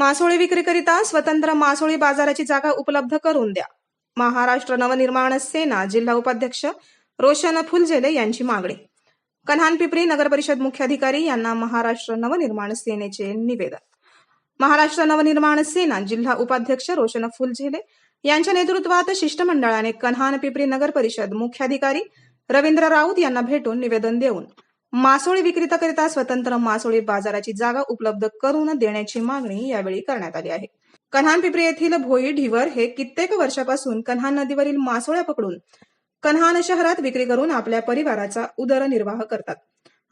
मासोळी विक्रीकरिता स्वतंत्र मासोळी बाजाराची जागा उपलब्ध करून द्या. महाराष्ट्र नवनिर्माण सेना जिल्हा उपाध्यक्ष रोशन फुलझेले यांची मागणी. कन्हान पिपरी नगर परिषद मुख्याधिकारी यांना महाराष्ट्र नवनिर्माण सेनेचे निवेदन. महाराष्ट्र नवनिर्माण सेना जिल्हा उपाध्यक्ष रोशन फुलझेले यांच्या नेतृत्वात शिष्टमंडळाने कन्हान पिपरी नगर परिषद मुख्याधिकारी रवींद्र राऊत यांना भेटून निवेदन देऊन मासोळी विक्रीताकरिता स्वतंत्र मासोळी बाजाराची जागा उपलब्ध करून देण्याची मागणी यावेळी करण्यात आली आहे. कन्हान पिपरी येथील भोई ढिवर हे कित्येक वर्षापासून कन्हान नदीवरील मासोळ्या पकडून कन्हान शहरात विक्री करून आपल्या परिवाराचा उदरनिर्वाह करतात.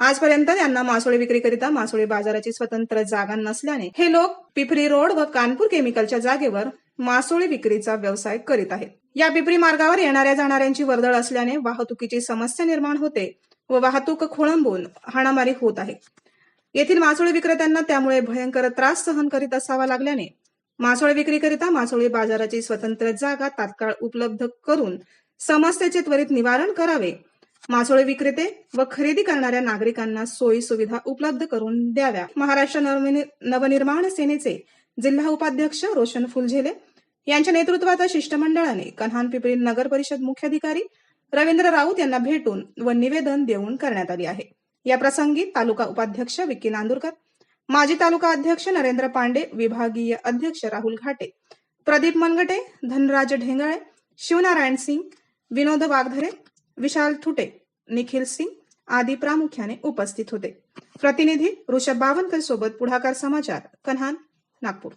आजपर्यंत त्यांना मासोळी विक्रीकरिता मासोळी बाजाराची स्वतंत्र जागा नसल्याने हे लोक पिपरी रोड व कानपूर केमिकलच्या जागेवर मासोळी विक्रीचा व्यवसाय करीत आहेत. या पिपरी मार्गावर येणाऱ्या जाणाऱ्यांची वर्दळ असल्याने वाहतुकीची समस्या निर्माण होते. व वाहतूक खोळंबून हाणामारी होत आहे. येथील मासोळी विक्रेत्यांना त्यामुळे भयंकर त्रास सहन करीत असावा लागल्याने मासोळी विक्रीकरिता मासोळी बाजाराची स्वतंत्र जागा तात्काळ उपलब्ध करून समस्येचे त्वरित निवारण करावे मासोळी विक्रेते व खरेदी करणाऱ्या नागरिकांना सोयी सुविधा उपलब्ध करून द्याव्या. महाराष्ट्र नवनिर्माण सेनेचे जिल्हा उपाध्यक्ष रोशन फुलझेले यांच्या नेतृत्वात शिष्टमंडळाने कन्हान पिपरी नगर परिषद मुख्याधिकारी रवींद्र राऊत यांना भेटून व निवेदन देऊन करण्यात आली आहे. या प्रसंगी तालुका उपाध्यक्ष विक्की नांदुरकर माजी तालुका अध्यक्ष नरेंद्र पांडे विभागीय अध्यक्ष राहुल घाटे प्रदीप मनगटे धनराज ढेंगळे शिवनारायण सिंग विनोद वाघधरे विशाल थुटे निखिल सिंग आदी प्रामुख्याने उपस्थित होते. प्रतिनिधी ऋषभ बावनकर सोबत पुढाकार समाचार कन्हान नागपूर.